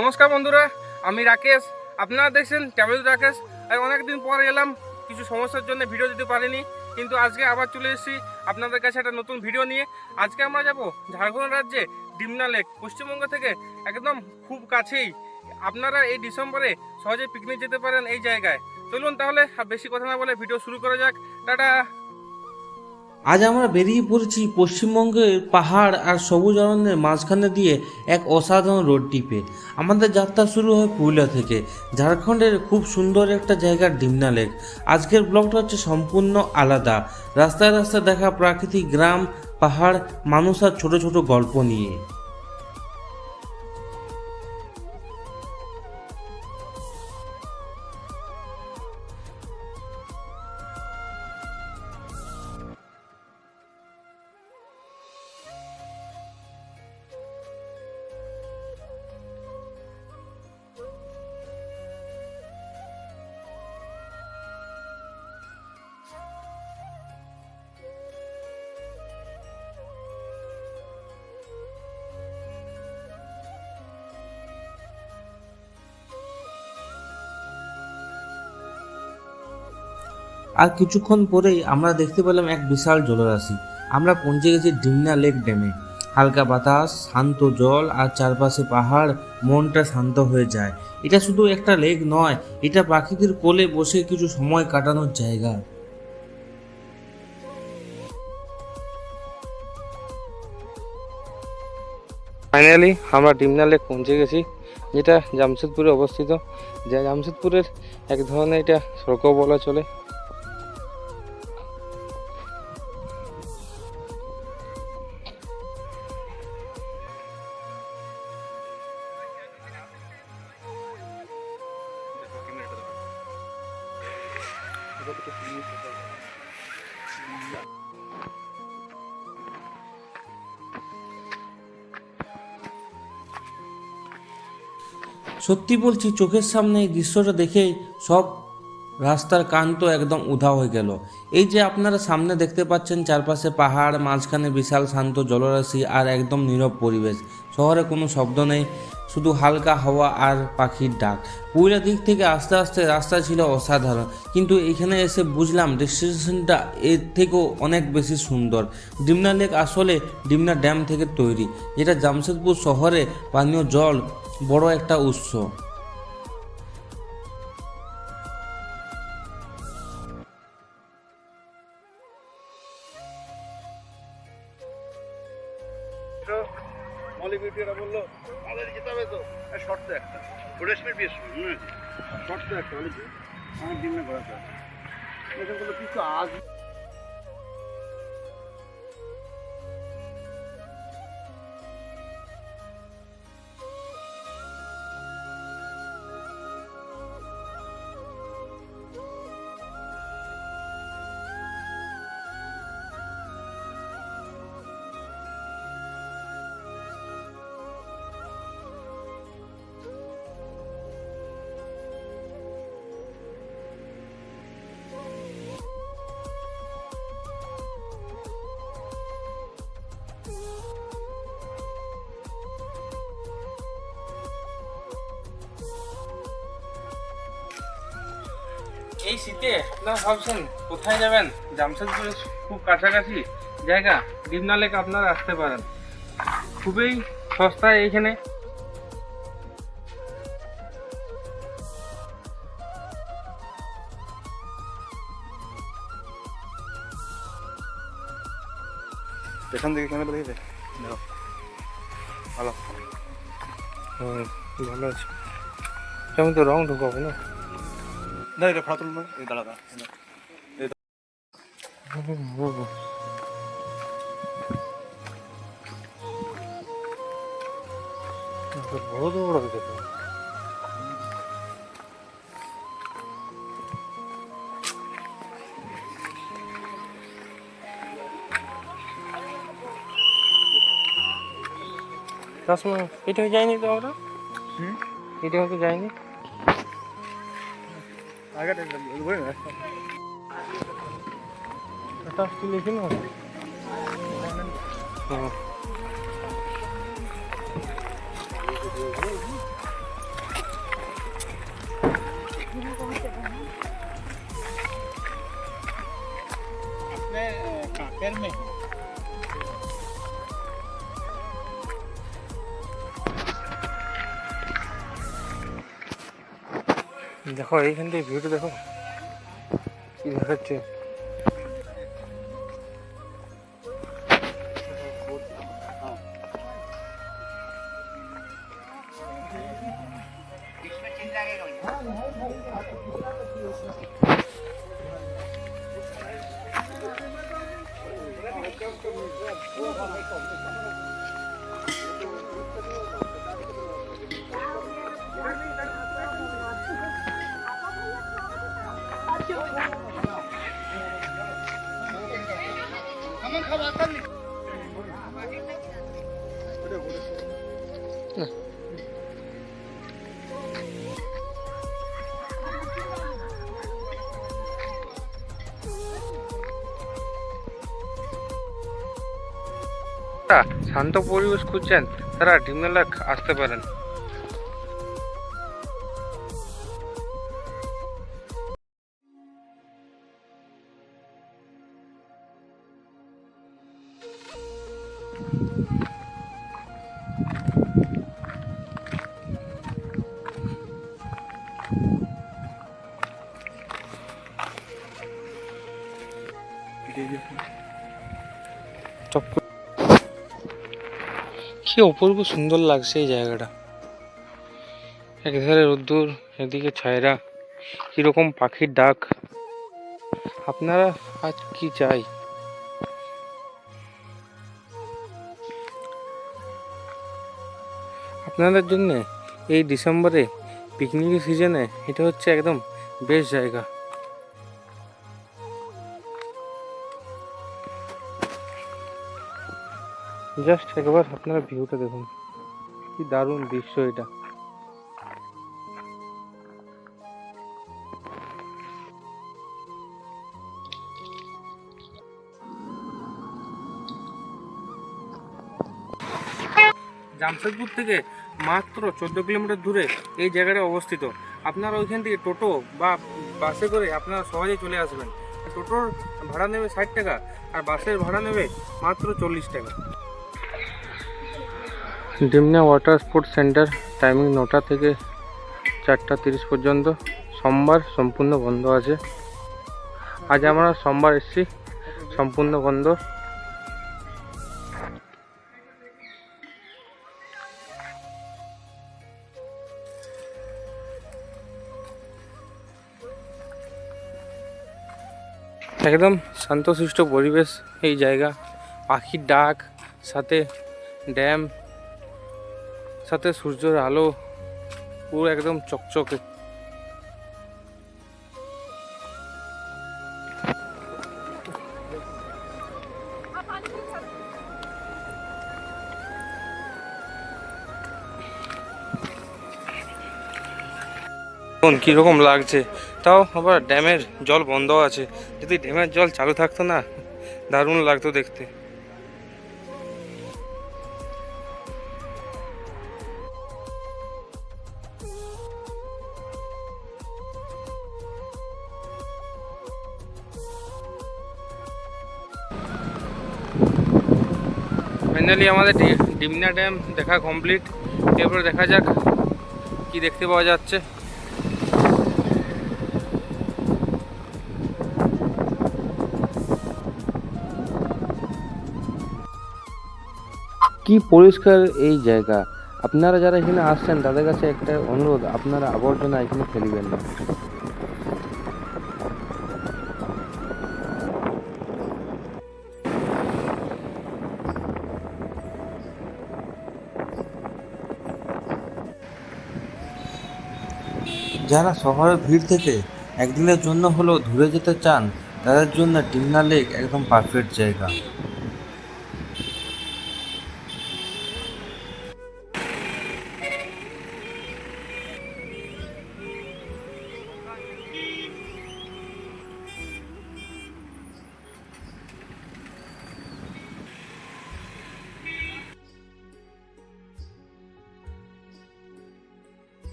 নমস্কার বন্ধুরা, আমি রাকেশ। আপনারা দেখছেন ট্রাভেল রাকেশ আর অনেকদিন পর এলাম, কিছু সমস্যার জন্য ভিডিও দিতে পারিনি, কিন্তু আজকে আবার চলে এসেছি আপনাদের কাছে একটা নতুন ভিডিও নিয়ে। আজকে আমরা যাব ঝাড়খণ্ড রাজ্যে ডিমনা লেক, পশ্চিমবঙ্গ থেকে একদম খুব কাছেই। আপনারা এই ডিসেম্বরে সহজে পিকনিক যেতে পারেন এই জায়গায়। চলুন তাহলে বেশি কথা না বলে ভিডিও শুরু করা যাক। টাটা! আজ আমরা বেরিয়ে পড়েছি পশ্চিমবঙ্গের পাহাড় আর সবুজ অরণ্যের মাঝখানে দিয়ে এক অসাধারণ রোড টিপে আমাদের যাত্রা শুরু হয় পুরুলিয়া থেকে, ঝাড়খণ্ডের খুব সুন্দর একটা জায়গা ডিমনা লেক আজকের ব্লগটা হচ্ছে সম্পূর্ণ আলাদা। রাস্তায় রাস্তায় দেখা প্রাকৃতিক গ্রাম, পাহাড়, মানুষ আর ছোটো ছোটো গল্প নিয়ে। আর কিছুক্ষণ পরেই আমরা দেখতে পেলাম এক বিশাল জলরাশি। আমরা পৌঁছে গেছি ডিমনা লেক ড্যামে। হালকা বাতাস, শান্ত জল আর চারপাশে পাহাড়, মনটা শান্ত হয়ে যায়। এটা শুধু একটা লেক নয়, এটা পাখিদের কোলে বসে কিছু সময় কাটানোর জায়গা। ফাইনালি আমরা ডিমনা লেক পৌঁছে গেছি, যেটা জামশেদপুরে অবস্থিত। যা জামশেদপুরের এক ধরনের এটা সড়ক বলা চলে। সত্যি বলছি, চোখের সামনে এই দৃশ্যটা দেখেই সব রাস্তার কান্ত একদম উধাও হয়ে গেল। এই যে আপনারা সামনে দেখতে পাচ্ছেন, চারপাশে পাহাড়, মাঝখানে বিশাল শান্ত জলরাশি আর একদম নীরব পরিবেশ। শহরে কোনো শব্দ নেই। শুধু হালকা হাওয়া আর পাখির ডাক। পুরুলিয়া দিক থেকে আস্তে আস্তে রাস্তা ছিল অসাধারণ, কিন্তু এখানে এসে বুঝলাম ডেস্টিনেশনটা এর থেকেও অনেক বেশি সুন্দর। ডিমনা লেক আসলে ডিমনা ড্যাম থেকে তৈরি, যেটা জামশেদপুর শহরে পানীয় জল বড় একটা উৎস। মলি বিউটিরা বলল, আমাদের যেতে হবে তো। শর্ত একটা। রেশমের বিয়ে মনে আছে শর্ত একটা, বলে কি আমার না ঘোরাতে হবে। কিছু আজ এই শীতে আপনারা ভাবছেন কোথায় যাবেন? জামশেদপুরের খুব কাছাকাছি জায়গা ডিমনা লেক আপনারা আসতে পারেন। খুবই সস্তায় এইখানে। এখান থেকে ক্যামেরা দেখে ভালো। হুম ভালো আছে। কেমন তো রং ঢুকাবো না। না এটা ফাতুল না এই দাঁড়া দাঁড়া বড় বড় দেখো চশমা এটা যায়নি তো আমরা? এটা হয়তো যায়নি? ಆಗಡೆ ಬಿಡು ಕಟ್ ಆಫ್ ಇಲ್ಲಿ ಹಿಂಗ ಹಾ में দেখো এইখান থেকে ভিউটা দেখো। কি দেখাচ্ছে? যারা শান্ত পরিবেশ খুঁজছেন তারা ডিমনালাক আসতে পারেন। করে কি অপূর্ব সুন্দর লাগছে এই জায়গাটা। একধারে রোদ্দুর, এদিকে ছায়রা কীরকম পাখির ডাক। আপনারা আজ কি চাই? আপনাদের জন্য এই ডিসেম্বরে পিকনিকের সিজনে এটা হচ্ছে একদম বেস্ট জায়গা। জাস্ট একবার আপনারা ভিউটা দেখুন। কি দারুণ দৃশ্য এটা। জামশেদপুর থেকে মাত্র চোদ্দ কিলোমিটার দূরে এই জায়গাটা অবস্থিত। আপনারা ওইখান থেকে টোটো বা বাসে করে আপনারা সহজেই চলে আসবেন। টোটোর ভাড়া নেবে ষাট টাকা আর বাসের ভাড়া নেবে মাত্র চল্লিশ টাকা। Dimna water sports centre timing নটা থেকে চারটা তিরিশ পর্যন্ত। সোমবার সম্পূর্ণ বন্ধ আছে। আজ আমরা সোমবার এসেছি, সম্পূর্ণ বন্ধ। একদম শান্তশিষ্ট পরিবেশ, এই জায়গা, পাখির ডাক, সাথে ড্যাম সাথে সূর্যের আলো পুরো একদম চকচকে। এখন কীরকম লাগছে। তাও আবার ড্যামের জল বন্ধ আছে। যদি ড্যামের জল চালু থাকতো না, দারুণ লাগতো দেখতে। ফাইনালি আমাদের ডিমনা ড্যাম দেখা কমপ্লিট এরপরে দেখা যাক কি দেখতে পাওয়া যাচ্ছে। কি পরিষ্কার এই জায়গা? আপনারা যারা এখানে আসছেন, তাদের কাছে একটা অনুরোধ, আপনারা আবর্জনা এখানে ফেলবেন না। যারা শহরের ভিড় থেকে একদিনের জন্য হলেও দূরে যেতে চান, তাদের জন্য ডিমনা লেক একদম পারফেক্ট জায়গা।